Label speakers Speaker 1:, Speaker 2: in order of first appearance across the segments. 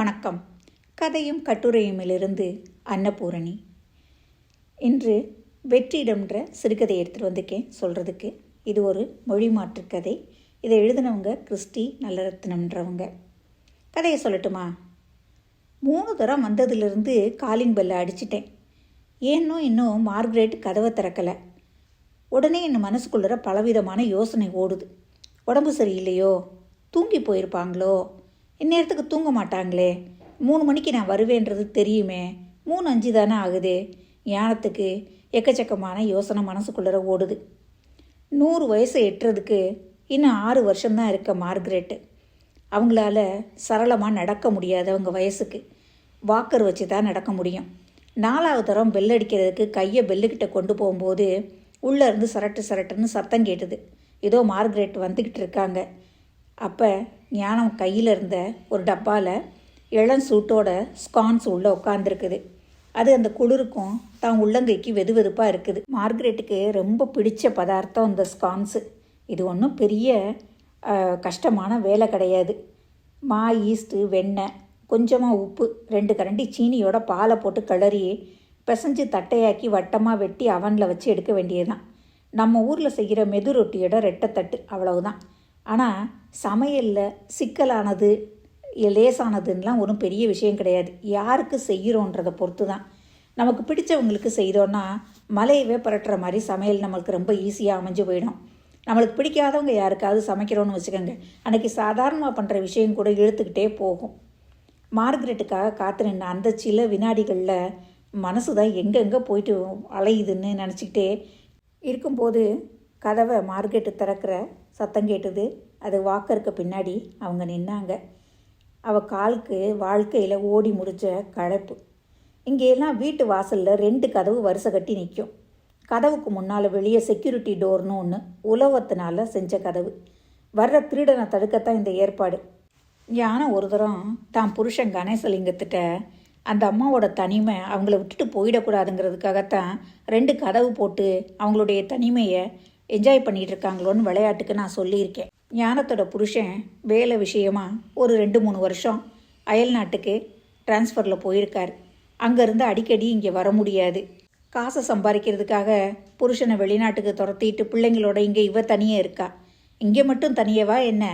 Speaker 1: வணக்கம். கதையும் கட்டுரையுமிலிருந்து அன்னபூரணி. இன்று வெற்றிடம்ன்ற சிறுகதை எடுத்துகிட்டு வந்திருக்கேன் சொல்கிறதுக்கு இது ஒரு மொழி மாற்று கதை. இதை எழுதினவங்க கிறிஸ்டி நல்லரத்னம்ன்றவங்க. கதையை சொல்லட்டுமா? மூணு தரம் வந்ததுலேருந்து காலிங் பெல்லை அடிச்சிட்டேன். ஏன்னோ இன்னும் மார்க்ரேட் கதவை திறக்கலை. உடனே என் மனசுக்குள்ளற பலவிதமான யோசனை ஓடுது. உடம்பு சரியில்லையோ? தூங்கி போயிருப்பாங்களோ? இந்நேரத்துக்கு தூங்க மாட்டாங்களே. மூணு மணிக்கு நான் வருவேன்றது தெரியுமே. மூணு அஞ்சு தானே ஆகுது. ஞானத்துக்கு எக்கச்சக்கமான யோசனை மனசுக்குள்ளற ஓடுது. நூறு வயசு எட்டுறதுக்கு இன்னும் ஆறு வருஷம்தான் இருக்க மார்க்ரெட்டு. அவங்களால சரளமாக நடக்க முடியாது அவங்க வயசுக்கு வாக்கர் வச்சு தான் நடக்க முடியும். நாலாவது தரம் பெல் அடிக்கிறதுக்கு கையை பெல்லுக்கிட்ட கொண்டு போகும்போது உள்ளேருந்து சரட்டு சரட்டுன்னு சத்தம் கேட்டுது. ஏதோ மார்க்ரெட் வந்துக்கிட்டு இருக்காங்க. அப்போ ஞானம் கையில் இருந்த ஒரு டப்பாவில் இளம் சூட்டோட ஸ்கான்ஸ் உள்ளே உட்காந்துருக்குது அது அந்த குளிருக்கும் தான் உள்ளங்கைக்கு வெது வெதுப்பாக இருக்குது. மார்க்ரெட்டுக்கு ரொம்ப பிடிச்ச பதார்த்தம் இந்த ஸ்கான்ஸு இது ஒன்றும் பெரிய கஷ்டமான வேலை கிடையாது. மா ஈஸ்ட்டு வெண்ணெய் கொஞ்சமாக உப்பு ரெண்டு கரண்டி சீனியோட பாலை போட்டு கிளறி பிசைஞ்சு தட்டையாக்கி வட்டமாக வெட்டி அவனில் வச்சு எடுக்க வேண்டியதுதான். நம்ம ஊரில் செய்கிற மெது ரொட்டியோட ரெட்டைத்தட்டு அவ்வளவுதான். ஆனால் சமையலில் சிக்கலானது லேசானதுன்னெலாம் ஒன்றும் பெரிய விஷயம் கிடையாது. யாருக்கு செய்கிறோன்றதை பொறுத்து தான் நமக்கு பிடிச்சவங்களுக்கு செய்தோன்னா மலையவே புரட்டுற மாதிரி சமையல் நம்மளுக்கு ரொம்ப ஈஸியாக அமைஞ்சு போயிடும். நம்மளுக்கு பிடிக்காதவங்க யாருக்காவது சமைக்கிறோன்னு வச்சுக்கோங்க. அன்றைக்கி சாதாரணமாக பண்ணுற விஷயம் கூட இழுத்துக்கிட்டே போகும். மார்க்ரெட்டுக்காக காத்து நின்ன அந்த சில வினாடிகளில் மனசு தான் எங்கெங்கே போயிட்டு அலையுதுன்னு நினச்சிக்கிட்டே இருக்கும்போது கதவை மார்க்கெட்டு திறக்கிற சத்தம் கேட்டது. அது வாக்கருக்கு பின்னாடி அவங்க நின்னாங்க. அவள் காலுக்கு வாழ்க்கையில் ஓடி முடித்த களைப்பு. இங்கெல்லாம் வீட்டு வாசலில் ரெண்டு கதவு வரிசை கட்டி நிற்கும் கதவுக்கு முன்னால் வெளியே செக்யூரிட்டி டோர்னு ஒன்று உலவத்தினால செஞ்ச கதவு. வர்ற திருடனை தடுக்கத்தான் இந்த ஏற்பாடு. யானை ஒரு தரம் தான் புருஷன் கணேசலிங்கத்திட்ட அந்த அம்மாவோட தனிமை அவங்கள விட்டுட்டு போயிடக்கூடாதுங்கிறதுக்காகத்தான் ரெண்டு கதவு போட்டு அவங்களுடைய தனிமையை என்ஜாய் பண்ணிகிட்டு இருக்காங்களோன்னு விளையாட்டுக்கு நான் சொல்லியிருக்கேன். ஞானத்தோட புருஷன் வேலை விஷயமா ஒரு ரெண்டு மூணு வருஷம் அயல் நாட்டுக்கு டிரான்ஸ்ஃபரில் போயிருக்கார். அங்கேருந்து அடிக்கடி இங்கே வர முடியாது. காசை சம்பாதிக்கிறதுக்காக புருஷனை வெளிநாட்டுக்கு துரத்திட்டு பிள்ளைங்களோட இங்கே இவ தனியே இருக்கா? இங்கே மட்டும் தனியவா என்ன?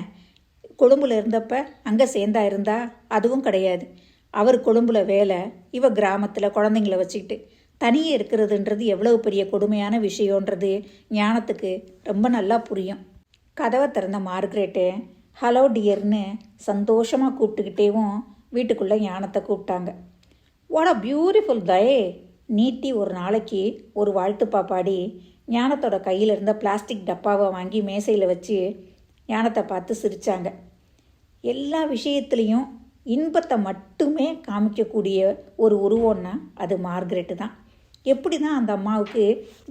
Speaker 1: கொழும்புல இருந்தப்ப அங்கே சேர்ந்தா இருந்தா அதுவும் கிடையாது. அவர் கொழும்புல வேலை இவ கிராமத்தில் குழந்தைங்கள வச்சுக்கிட்டு தனியே இருக்கிறதுன்றது எவ்வளவு பெரிய கொடுமையான விஷயன்றது ஞானத்துக்கு ரொம்ப நல்லா புரியும். கதவை திறந்த மார்க்ரெட்டு ஹலோ டியர்னு சந்தோஷமாக கூப்பிட்டுக்கிட்டேவும் வீட்டுக்குள்ளே ஞானத்தை கூப்பிட்டாங்க. வாட் அ பியூட்டிஃபுல் தயே நீட்டி ஒரு நாளைக்கு ஒரு வாழ்த்துப்பா பாடி ஞானத்தோட கையில் இருந்த பிளாஸ்டிக் டப்பாவை வாங்கி மேசையில் வச்சு ஞானத்தை பார்த்து சிரித்தாங்க எல்லா விஷயத்துலேயும் இன்பத்தை மட்டுமே காமிக்கக்கூடிய ஒரு உருவம்னா அது மார்கரெட்டு தான். எப்படி தான் அந்த அம்மாவுக்கு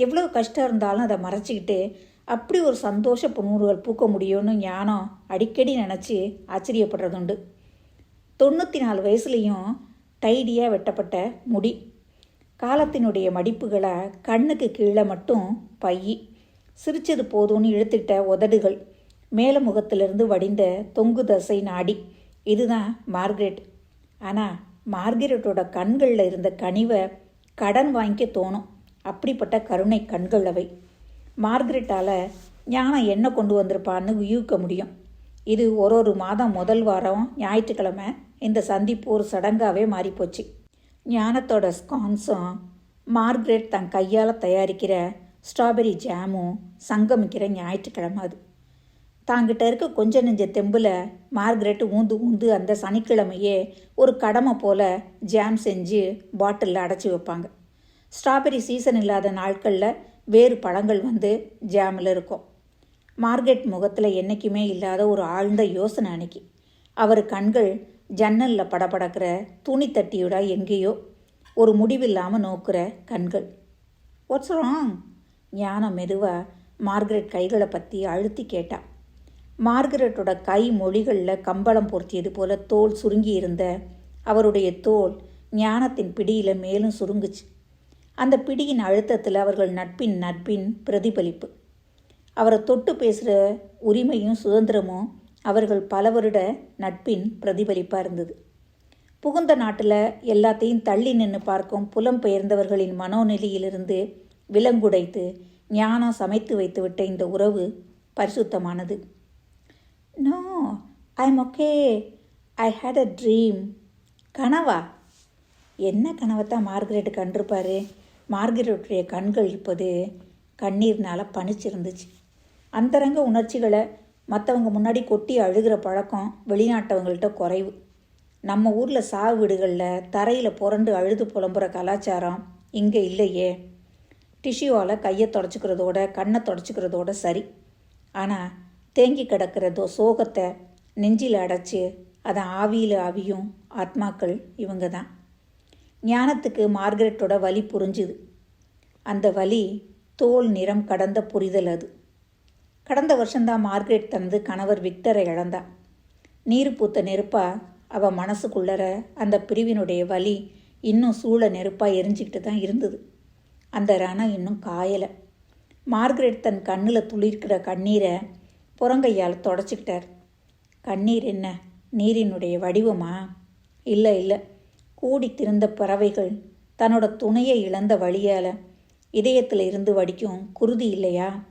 Speaker 1: எவ்வளோ கஷ்டம் இருந்தாலும் அதை மறைச்சிக்கிட்டு அப்படி ஒரு சந்தோஷ புன்னூறுகள் பூக்க முடியும்னு ஞானம் அடிக்கடி நினச்சி ஆச்சரியப்படுறதுண்டு தொண்ணூற்றி நாலு வயசுலேயும் டைடியாக வெட்டப்பட்ட முடி. காலத்தினுடைய மடிப்புகளை கண்ணுக்கு கீழே மட்டும் பையி. சிரிச்சது போதும்னு இழுத்துக்கிட்ட உதடுகள். மேல முகத்திலிருந்து வடிந்த தொங்கு தசை நாடி. இதுதான் மார்கரெட். ஆனால் மார்கரெட்டோட கண்களில் இருந்த கனிவை கடன் வாங்கிக்க தோணும். அப்படிப்பட்ட கருணை கண்கள் அவை மார்கரெட்டால் ஞானம் என்ன கொண்டு வந்திருப்பான்னு யூகிக்க முடியும். இது ஒரு ஒரு மாதம் முதல் வாரம் ஞாயிற்றுக்கிழமை இந்த சந்திப்பு ஒரு சடங்காகவே மாறிப்போச்சு. ஞானத்தோட ஸ்கான்ஸும் மார்க்ரெட் தன் கையால் தயாரிக்கிற ஸ்ட்ராபெரி ஜாமும் சங்கமிக்கிற ஞாயிற்றுக்கிழமை அது. தாங்கிட்ட இருக்க கொஞ்ச நெஞ்ச தெம்பில் மார்க்ரெட் ஊந்து ஊந்து அந்த சனிக்கிழமையே ஒரு கடமை போல் ஜாம் செஞ்சு பாட்டிலில் அடைச்சி வைப்பாங்க. ஸ்ட்ராபெரி சீசன் இல்லாத நாட்களில் வேறு பழங்கள் வந்து ஜாமில் இருக்கும். மார்கெட் முகத்தில் என்றைக்குமே இல்லாத ஒரு ஆழ்ந்த யோசனை அன்னைக்கு. அவர் கண்கள் ஜன்னலில் படபடக்கிற துணி தட்டியோட எங்கேயோ ஒரு முடிவில்லாமல் நோக்குற கண்கள். வாட்ஸ் ராங் ஞானம் மெதுவாக மார்கரெட் கைகளை பற்றி அழுத்தி கேட்டா. மார்கரெட்டோட கை மொழிகளில் கம்பளம் பொருத்தியது போல தோல் சுருங்கி இருந்த அவருடைய தோல் ஞானத்தின் பிடியில் மேலும் சுருங்குச்சு. அந்த பிடியின் அழுத்தத்தில் அவர்கள் நட்பின் நட்பின் பிரதிபலிப்பு. அவரை தொட்டு பேசுகிற உரிமையும் சுதந்திரமும் அவர்கள் பல வருட நட்பின் பிரதிபலிப்பாக இருந்தது. புகுந்த நாட்டில் எல்லாத்தையும் தள்ளி நின்று பார்க்கும் புலம்பெயர்ந்தவர்களின் மனோநிலையிலிருந்து விலங்குடைத்து ஞானம் சமைத்து வைத்துவிட்ட இந்த உறவு பரிசுத்தமானது. No I'm okay I hate a dream கனவா? என்ன கனவை தான் மார்கரெட் கண்டிருப்பார்? மார்கரெட்டுடைய கண்கள் இப்போது கண்ணீர்னால் பனிச்சிருந்துச்சு. அந்தரங்க உணர்ச்சிகளை மற்றவங்க முன்னாடி கொட்டி அழுகிற பழக்கம் வெளிநாட்டவங்கள்ட்ட குறைவு. நம்ம ஊரில் சாவு வீடுகளில் தரையில் புரண்டு அழுது புலம்புற கலாச்சாரம் இங்கே இல்லையே. டிஷ்யூவால் கையை தொடச்சிக்கிறதோட கண்ணை தொடச்சிக்கிறதோட சரி. ஆனால் தேங்கி கிடக்கிறதோ சோகத்தை நெஞ்சில் அடைச்சி அதை ஆவியில் ஆவியும் ஆத்மாக்கள் இவங்க தான். ஞானத்துக்கு மார்கரெட்டோட வலி புரிஞ்சுது. அந்த வலி தோல் நிறம் கடந்த புரிதல் அது. கடந்த வருஷம்தான் மார்கரெட் தனது கணவர் விக்டரை இழந்தா. நீர் பூத்த நெருப்பா அவள் மனசுக்குள்ளற அந்த பிரிவினுடைய வலி இன்னும் சூழ நெருப்பாக எரிஞ்சிக்கிட்டு தான் இருந்தது. அந்த ரணம் இன்னும் காயலை. மார்கரெட் தன் கண்ணில் துளிர்க்கிற கண்ணீரை புறங்கையால் தொடச்சிக்கிட்டார். கண்ணீர் என்ன? நீரினுடைய வடிவமா? இல்லை இல்லை. கூடி திருந்த பறவைகள் தன்னோட துணையை இழந்த வழியால் இதயத்தில் இருந்து வடிக்கும் குருதி இல்லையா?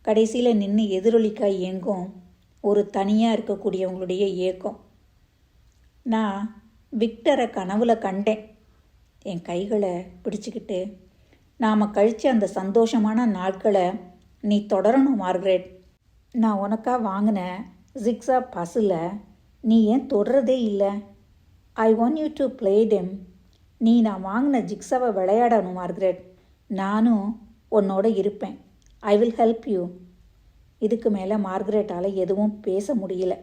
Speaker 1: கடைசியில் நின்று எதிரொலிக்காய் இயங்கும் ஒரு தனியாக இருக்கக்கூடியவங்களுடைய ஏக்கம். நான் விக்டரை கனவுல கண்டேன். என் கைகளை பிடிச்சிக்கிட்டு நாம் கழித்த அந்த சந்தோஷமான நாட்களை நீ தொடரணும் மார்க்ரேட். நான் உனக்காக வாங்கின ஜிக்ஸா பஸ்ஸில் நீ ஏன் தொடுறதே இல்லை? I want you to play them நீ நான் வாங்கின ஜிக்ஸாவை விளையாடணும் மார்க்ரெட். நானும் உன்னோட இருப்பேன். ஐ வில் ஹெல்ப் யூ இதுக்கு மேலே மார்க்ரெட்டால் எதுவும் பேச முடியல.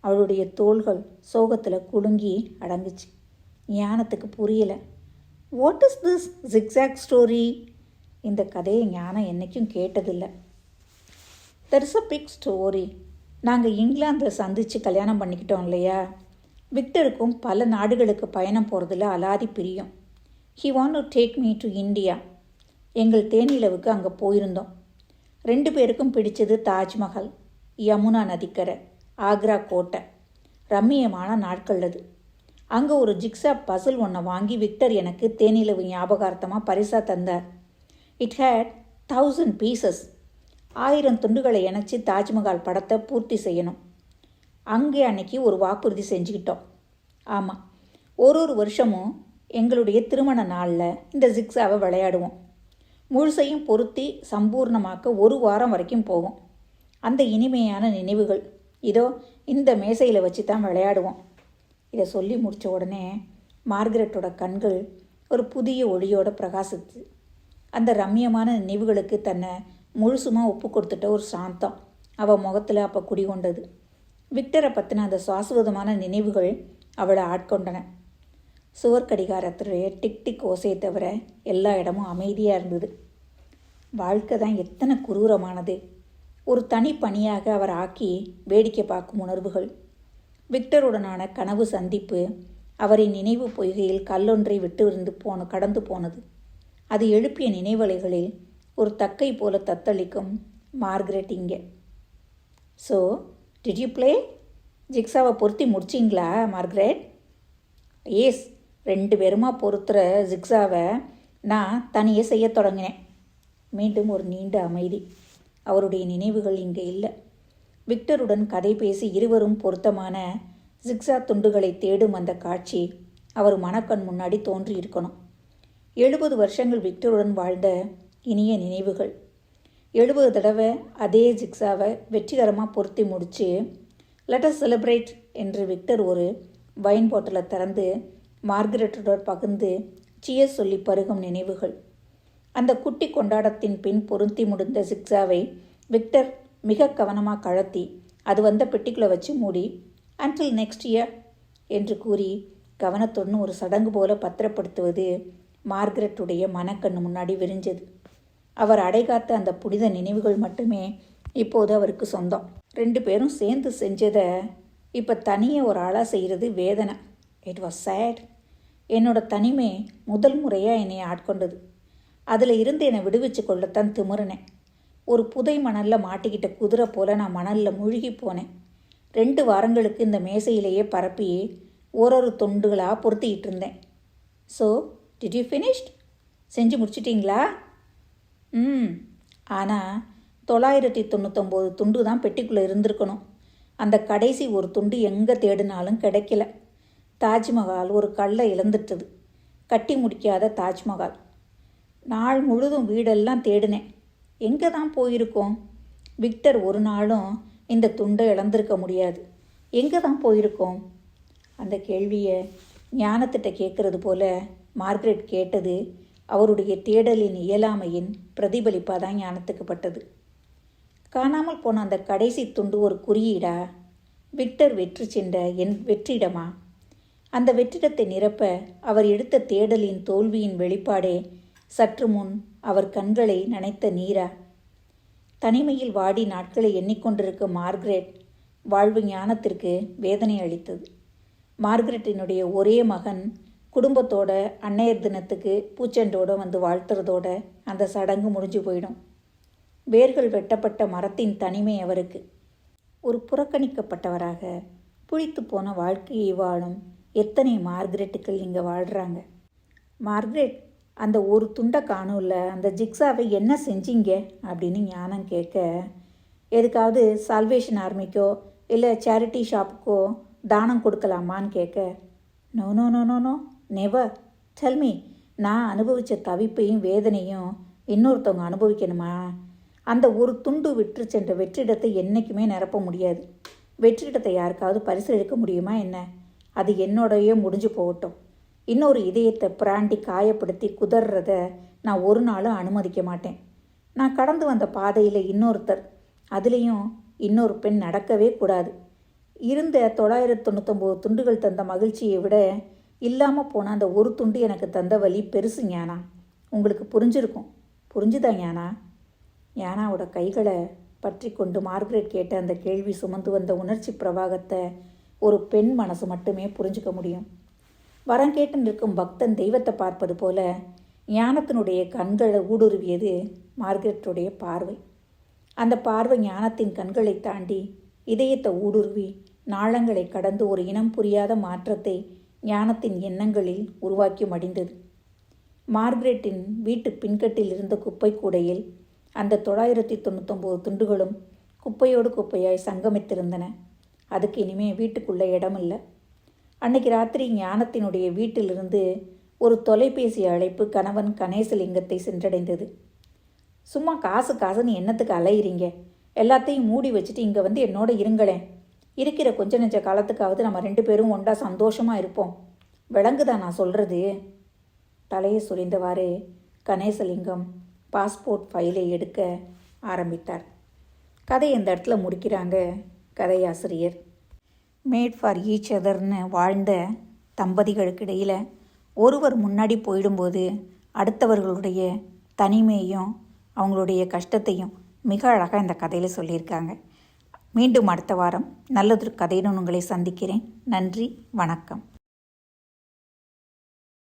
Speaker 1: அவளுடைய தோள்கள் சோகத்தில் குலுங்கி அடங்குச்சு. ஞானத்துக்கு புரியல. What is this jigsaw story இந்த கதையை ஞானம் என்றைக்கும் கேட்டதில்லை. There is a big story நாங்கள் இங்கிலாந்தில் சந்தித்து கல்யாணம் பண்ணிக்கிட்டோம் இல்லையா? விக்டருக்கும் பல நாடுகளுக்கு பயணம் போகிறதுல அலாதி பிரியம். He want to take me to India எங்கள் தேனிலவுக்கு அங்கே போயிருந்தோம். ரெண்டு பேருக்கும் பிடிச்சது தாஜ்மஹால் யமுனா நதிக்கரை ஆக்ரா கோட்டை. ரம்மியமான நாட்கள் அது. அங்கே ஒரு ஜிக்ஸா பசில் ஒன்றை வாங்கி விக்டர் எனக்கு தேனிலவு ஞாபகார்த்தமாக பரிசாக தந்தார். இட் ஹேட் தௌசண்ட் பீசஸ் ஆயிரம் துண்டுகளை இணைச்சி தாஜ்மஹால் படத்தை பூர்த்தி செய்யணும். அங்கே அன்னைக்கு ஒரு வாக்குறுதி செஞ்சுக்கிட்டோம். ஆமாம் ஒரு ஒரு வருஷமும் எங்களுடைய திருமண நாளில் இந்த ஜிக்ஸாவை விளையாடுவோம். முழுசையும் பொருத்தி சம்பூர்ணமாக்க ஒரு வாரம் வரைக்கும் போகும். அந்த இனிமையான நினைவுகள் இதோ இந்த மேசையில் வச்சு தான் விளையாடுவோம். இதை சொல்லி முடித்த உடனே மார்கரெட்டோட கண்கள் ஒரு புதிய ஒளியோட பிரகாசித்து அந்த ரம்மியமான நினைவுகளுக்கு தன்னை முழுசுமாக ஒப்பு கொடுத்துட்ட ஒரு சாந்தம். அவள் முகத்தில் அப்போ குடிகொண்டது விக்டரை பற்றின அந்த சாஸ்வதமான நினைவுகள் அவளை ஆட்கொண்டன. சுவர் கடிகாரத்துடைய டிக் டிக் ஓசையை தவிர எல்லா இடமும் அமைதியாக இருந்தது. வாழ்க்கை தான் எத்தனை குரூரமானது. ஒரு தனி பணியாக அவர் ஆக்கி வேடிக்கை பார்க்கும் உணர்வுகள். விக்டருடனான கனவு சந்திப்பு அவரின் நினைவு பொய்கையில் கல்லொன்றை விட்டு இருந்து போன கடந்து போனது. அது எழுப்பிய நினைவலைகளில் ஒரு தக்கை போல தத்தளிக்கும் மார்கரெட் இங்கே. ஸோ டிட் யூ பிளே ஜிக்ஸாவை பொருத்தி முடிச்சிங்களா மார்க்ரெட்? ஏஸ் ரெண்டு பேருமா பொருத்துகிற ஜிக்ஸாவை நான் தனியே செய்ய தொடங்கினேன். மீண்டும் ஒரு நீண்ட அமைதி. அவருடைய நினைவுகள் இங்கே இல்லை. விக்டருடன் கதை பேசி இருவரும் பொருத்தமான ஜிக்ஸா துண்டுகளை தேடும் அந்த காட்சி அவர் மனக்கண் முன்னாடி தோன்றி இருக்கணும் எழுபது வருஷங்கள் விக்டருடன் வாழ்ந்த இனிய நினைவுகள். எழுபது தடவை அதே ஜிக்ஸாவை வெற்றிகரமாக பொருத்தி முடித்து லெட்டஸ் செலிப்ரேட் என்று விக்டர் ஒரு வைன் பாட்டிலை திறந்து மார்கரெட்டுடன் பகிர்ந்து சியர் சொல்லி பருகும் நினைவுகள். அந்த குட்டி கொண்டாடத்தின் பின் பொருந்தி முடிந்த ஜிக்ஸாவை விக்டர் மிக கவனமாக கழத்தி அது வந்த பெட்டிக்குள்ளே வச்சு மூடி அன்டில் நெக்ஸ்ட் இயர் என்று கூறி கவனத்துடன் ஒரு சடங்கு போல பத்திரப்படுத்துவது மார்கரெட்டுடைய மனக்கண்ணு முன்னாடி விரிஞ்சது. அவர் அடைகாத்த அந்த புனித நினைவுகள் மட்டுமே இப்போது அவருக்கு சொந்தம். ரெண்டு பேரும் சேர்ந்து செஞ்சதை இப்போ தனியாக ஒரு ஆளாக செய்கிறது வேதனை. இட் வாஸ் சேட் என்னோட தனிமை முதல் முறையாக என்னை ஆட்கொண்டது. அதில் இருந்து என்னை விடுவிச்சு கொள்ளத்தான் திமுறினேன் ஒரு புதை மணலில் மாட்டிக்கிட்ட குதிரை போல் நான் மணலில் மூழ்கி போனேன். ரெண்டு வாரங்களுக்கு இந்த மேசையிலேயே பரப்பி ஒரு ஒரு துண்டுகளாக பொருத்திக்கிட்டு இருந்தேன். ஸோ டிட் யூ ஃபினிஷ்ட் செஞ்சு முடிச்சிட்டிங்களா? ம். ஆனால் தொள்ளாயிரத்தி தொண்ணூத்தொம்போது துண்டு தான் பெட்டிக்குள்ளே இருந்திருக்கணும். அந்த கடைசி ஒரு துண்டு எங்கே தேடினாலும் கிடைக்கல. தாஜ்மஹால் ஒரு கல்லை இழந்துட்டது. கட்டி முடிக்காத தாஜ்மஹால். நாள் முழுதும் வீடெல்லாம் தேடினேன். எங்கே தான் போயிருக்கோம்? விக்டர் ஒரு நாளும் இந்த துண்டை இழந்திருக்க முடியாது. எங்கே தான் போயிருக்கோம்? அந்த கேள்வியை ஞானத்திட்ட கேட்குறது போல மார்கரெட் கேட்டது அவருடைய தேடலின் இயலாமையின் பிரதிபலிப்பாக தான் ஞானத்துக்கு பட்டது காணாமல் போன அந்த கடைசி துண்டு ஒரு குறியீடா? விக்டர் வெற்றி சென்ற என் வெற்றிடமா? அந்த வெற்றிடத்தை நிரப்ப அவர் எடுத்த தேடலின் தோல்வியின் வெளிப்பாடே சற்று முன் அவர் கண்களை நனைத்த நீரா? தனிமையில் வாடி நாட்களை எண்ணிக்கொண்டிருக்கும் மார்க்ரெட் வாழ்வு ஞானத்திற்கு வேதனை அளித்தது. மார்க்ரெட்டினுடைய ஒரே மகன் குடும்பத்தோட அன்னையர் தினத்துக்கு பூச்செண்டோட வந்து வாழ்த்துறதோட அந்த சடங்கு முடிஞ்சு போயிடும். வேர்கள் வெட்டப்பட்ட மரத்தின் தனிமை அவருக்கு. ஒரு புறக்கணிக்கப்பட்டவராக புளித்து போன வாழ்க்கையை வாழும் எத்தனை மார்க்ரெட்டுக்கள் இங்கே வாழ்கிறாங்க மார்க்ரெட் அந்த ஒரு துண்டை காணும்ல அந்த ஜிக்ஸாவை என்ன செஞ்சீங்க? அப்படின்னு ஞானம் கேட்க எதுக்காவது சால்வேஷன் ஆர்மிக்கோ இல்லை சேரிட்டி ஷாப்புக்கோ தானம் கொடுக்கலாமான்னு கேட்க no no no no no never tell me நான் அனுபவித்த தவிப்பையும் வேதனையும் இன்னொருத்தவங்க அனுபவிக்கணுமா? அந்த ஒரு துண்டு விற்று சென்ற வெற்றிடத்தை என்றைக்குமே நிரப்ப முடியாது. வெற்றிடத்தை யாருக்காவது பரிசு எடுக்க முடியுமா என்ன? அது என்னோடையே முடிஞ்சு போகட்டும். இன்னொரு இதயத்தை பிராண்டி காயப்படுத்தி குதறத நான் ஒரு நாளும் அனுமதிக்க மாட்டேன். நான் கடந்து வந்த பாதையில் இன்னொருத்தர் அதுலேயும் இன்னொரு பெண் நடக்கவே கூடாது. இருந்த தொள்ளாயிரத்து தொண்ணூத்தொம்பது துண்டுகள் தந்த மகிழ்ச்சியை விட இல்லாமல் போன அந்த ஒரு துண்டு எனக்கு தந்த வழி பெருசு ஞானா. உங்களுக்கு புரிஞ்சிருக்கும். புரிஞ்சுதா ஞானா? ஞானாவோட கைகளை பற்றி கொண்டு மார்கரெட் கேட்ட அந்த கேள்வி சுமந்து வந்த உணர்ச்சி பிரவாகத்தை ஒரு பெண் மனசு மட்டுமே புரிஞ்சுக்க முடியும். வரம் கேட்டு நிற்கும் பக்தன் தெய்வத்தை பார்ப்பது போல ஞானத்தினுடைய கண்களை ஊடுருவியது மார்கரெட்டுடைய பார்வை. அந்த பார்வை ஞானத்தின் கண்களை தாண்டி இதயத்தை ஊடுருவி நாளங்களை கடந்து ஒரு இனம் புரியாத மாற்றத்தை ஞானத்தின் எண்ணங்களில் உருவாக்கி மடிந்தது மார்கரெட்டின் வீட்டு பின்கட்டில் இருந்த குப்பை கூடையில் அந்த தொள்ளாயிரத்தி தொண்ணூத்தொம்பது துண்டுகளும் குப்பையோடு குப்பையாய் சங்கமித்திருந்தன. அதுக்கு இனிமே வீட்டுக்குள்ளே இடமில்லை. அன்னைக்கு ராத்திரி ஞானத்தினுடைய வீட்டிலிருந்து ஒரு தொலைபேசி அழைப்பு கணவன் கணேசலிங்கத்தை சென்றடைந்தது. சும்மா காசு காசுன்னு என்னத்துக்கு அலையிறீங்க? எல்லாத்தையும் மூடி வச்சுட்டு இங்கே வந்து என்னோட இருங்களேன். இருக்கிற கொஞ்ச நெஞ்ச காலத்துக்காவது நம்ம ரெண்டு பேரும் ஒண்டா சந்தோஷமாக இருப்போம். விளங்குதா நான் சொல்கிறது தலையை சுரிந்தவாறு கணேசலிங்கம் பாஸ்போர்ட் ஃபைலை எடுக்க ஆரம்பித்தார். கதை இந்த இடத்துல முடிக்கிறாங்க கதையாசிரியர். மேட் ஃபார் ஈச் அதர்னு வாழ்ந்த தம்பதிகளுக்கு இடையில் ஒருவர் முன்னாடி போயிடும்போது அடுத்தவர்களுடைய தனிமையும் அவங்களுடைய கஷ்டத்தையும் மிக அழகாக இந்த கதையில் சொல்லியிருக்காங்க. மீண்டும் அடுத்த வாரம் நல்லதொரு கதையுடன் உங்களை சந்திக்கிறேன். நன்றி வணக்கம்.